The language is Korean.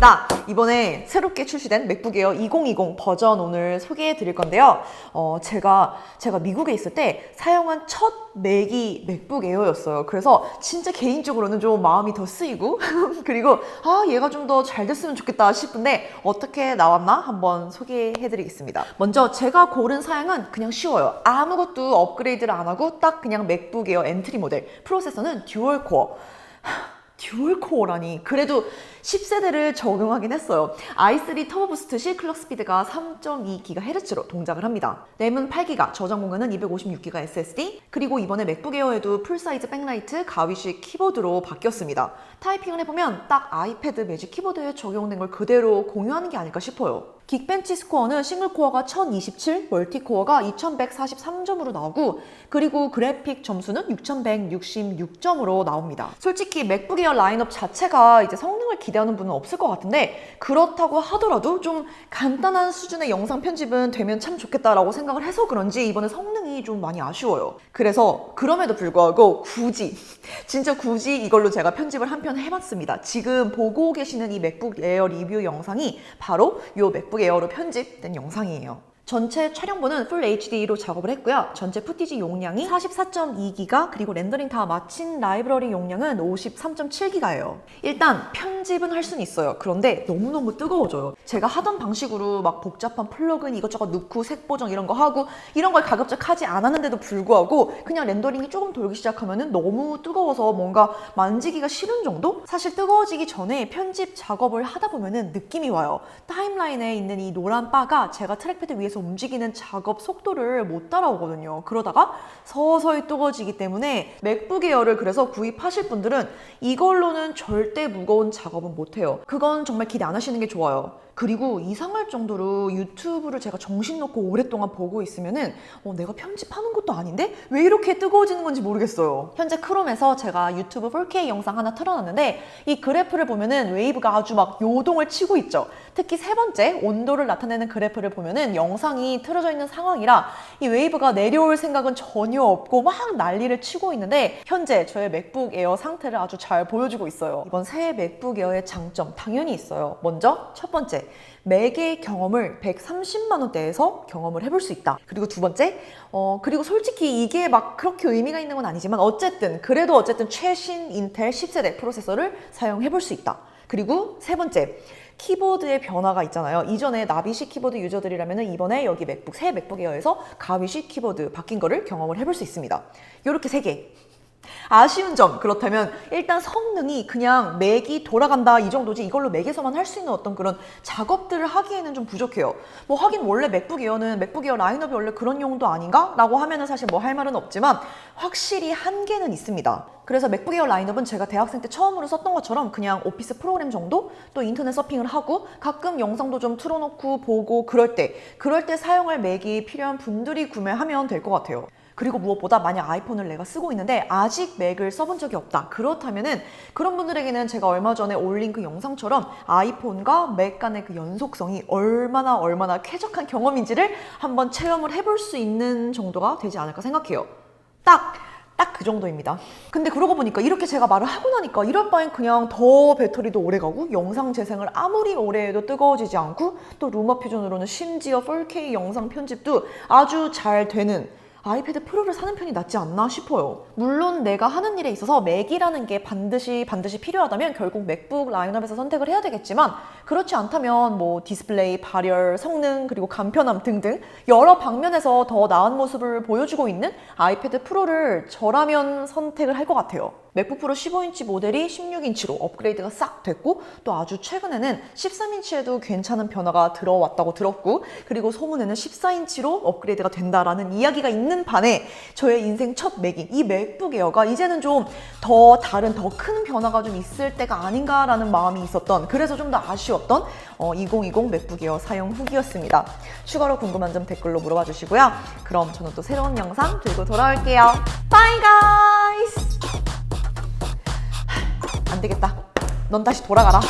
반갑습니다. 이번에 새롭게 출시된 맥북 에어 2020 버전 오늘 소개해 드릴 건데요. 어, 제가, 제가 미국에 있을 때 사용한 첫 맥이 맥북 에어였어요. 그래서 진짜 개인적으로는 좀 마음이 더 쓰이고, 그리고, 아, 얘가 좀 더 잘 됐으면 좋겠다 싶은데, 어떻게 나왔나? 한번 소개해 드리겠습니다. 먼저 제가 고른 사양은 그냥 쉬워요. 아무것도 업그레이드를 안 하고 딱 그냥 맥북 에어 엔트리 모델. 프로세서는 듀얼 코어. 듀얼 코어라니 그래도 10세대를 적용하긴 했어요. i3 터보 부스트 C 클럭 스피드가 3.2GHz로 동작을 합니다. 램은 8GB, 저장 공간은 256GB SSD, 그리고 이번에 맥북 에어에도 풀사이즈 백라이트 가위식 키보드로 바뀌었습니다. 타이핑을 해보면 딱 아이패드 매직 키보드에 적용된 걸 그대로 공유하는 게 아닐까 싶어요. 긱벤치 스코어는 싱글 코어가 1027, 멀티 코어가 2143점으로 나오고 그리고 그래픽 점수는 6166점으로 나옵니다. 솔직히 맥북 에어 라인업 자체가 이제 성능을 기대하는 분은 없을 것 같은데 그렇다고 하더라도 좀 간단한 수준의 영상 편집은 되면 참 좋겠다라고 생각을 해서 그런지 이번에 성능이 좀 많이 아쉬워요. 그래서 그럼에도 불구하고 굳이 진짜 굳이 이걸로 제가 편집을 한 편 해봤습니다. 지금 보고 계시는 이 맥북 에어 리뷰 영상이 바로 이 맥북 에어로 편집된 영상이에요. 전체 촬영본은 풀 HD로 작업을 했고요. 전체 푸티지 용량이 44.2기가 그리고 렌더링 다 마친 라이브러리 용량은 53.7기가예요. 일단 편집은 할 수는 있어요. 그런데 너무너무 뜨거워져요. 제가 하던 방식으로 막 복잡한 플러그인 이것저것 넣고 색 보정 이런 거 하고 이런 걸 가급적 하지 않았는데도 불구하고 그냥 렌더링이 조금 돌기 시작하면은 너무 뜨거워서 뭔가 만지기가 싫은 정도? 사실 뜨거워지기 전에 편집 작업을 하다 보면은 느낌이 와요. 타임라인에 있는 이 노란 바가 제가 트랙패드 위에서 움직이는 작업 속도를 못 따라오거든요. 그러다가 서서히 뜨거워지기 때문에 맥북 에어를 그래서 구입하실 분들은 이걸로는 절대 무거운 작업은 못 해요. 그건 정말 기대 안 하시는 게 좋아요. 그리고 이상할 정도로 유튜브를 제가 정신 놓고 오랫동안 보고 있으면은 어, 내가 편집하는 것도 아닌데 왜 이렇게 뜨거워지는 건지 모르겠어요. 현재 크롬에서 제가 유튜브 4K 영상 하나 틀어놨는데 이 그래프를 보면은 웨이브가 아주 막 요동을 치고 있죠. 특히 세 번째 온도를 나타내는 그래프를 보면은 영상이 틀어져 있는 상황이라 이 웨이브가 내려올 생각은 전혀 없고 막 난리를 치고 있는데 현재 저의 맥북 에어 상태를 아주 잘 보여주고 있어요. 이번 새 맥북 에어의 장점 당연히 있어요. 먼저 첫 번째 맥의 경험을 130만 원대에서 경험을 해볼 수 있다. 그리고 두 번째, 어 그리고 솔직히 이게 막 그렇게 의미가 있는 건 아니지만 어쨌든 그래도 어쨌든 최신 인텔 10세대 프로세서를 사용해볼 수 있다. 그리고 세 번째, 키보드의 변화가 있잖아요. 이전에 나비식 키보드 유저들이라면 이번에 여기 맥북 새 맥북 에어에서 가위식 키보드 바뀐 거를 경험을 해볼 수 있습니다. 이렇게 세 개. 아쉬운 점 그렇다면 일단 성능이 그냥 맥이 돌아간다 이 정도지 이걸로 맥에서만 할 수 있는 어떤 그런 작업들을 하기에는 좀 부족해요. 뭐 하긴 원래 맥북 에어는 맥북 에어 라인업이 원래 그런 용도 아닌가? 라고 하면은 사실 뭐 할 말은 없지만 확실히 한계는 있습니다. 그래서 맥북 에어 라인업은 제가 대학생 때 처음으로 썼던 것처럼 그냥 오피스 프로그램 정도 또 인터넷 서핑을 하고 가끔 영상도 좀 틀어놓고 보고 그럴 때 그럴 때 사용할 맥이 필요한 분들이 구매하면 될 것 같아요. 그리고 무엇보다 만약 아이폰을 내가 쓰고 있는데 아직 맥을 써본 적이 없다. 그렇다면은 그런 분들에게는 제가 얼마 전에 올린 그 영상처럼 아이폰과 맥 간의 그 연속성이 얼마나 얼마나 쾌적한 경험인지를 한번 체험을 해볼 수 있는 정도가 되지 않을까 생각해요. 딱 딱그 정도입니다. 근데 그러고 보니까 이렇게 제가 말을 하고 나니까 이럴 바엔 그냥 더 배터리도 오래 가고 영상 재생을 아무리 오래 해도 뜨거워지지 않고 또 루머 표준으로는 심지어 4K 영상 편집도 아주 잘 되는 아이패드 프로를 사는 편이 낫지 않나 싶어요. 물론 내가 하는 일에 있어서 맥이라는 게 반드시 반드시 필요하다면 결국 맥북 라인업에서 선택을 해야 되겠지만 그렇지 않다면 뭐 디스플레이, 발열, 성능 그리고 간편함 등등 여러 방면에서 더 나은 모습을 보여주고 있는 아이패드 프로를 저라면 선택을 할 것 같아요. 맥북 프로 15인치 모델이 16인치로 업그레이드가 싹 됐고 또 아주 최근에는 13인치에도 괜찮은 변화가 들어왔다고 들었고 그리고 소문에는 14인치로 업그레이드가 된다라는 이야기가 있는 반에 저의 인생 첫 맥인 이 맥북 에어가 이제는 좀 더 다른 더 큰 변화가 좀 있을 때가 아닌가라는 마음이 있었던 그래서 좀 더 아쉬웠던 어, 2020 맥북 에어 사용 후기였습니다. 추가로 궁금한 점 댓글로 물어봐 주시고요. 그럼 저는 또 새로운 영상 들고 돌아올게요. 바이 가이스! 안 되겠다. 넌 다시 돌아가라.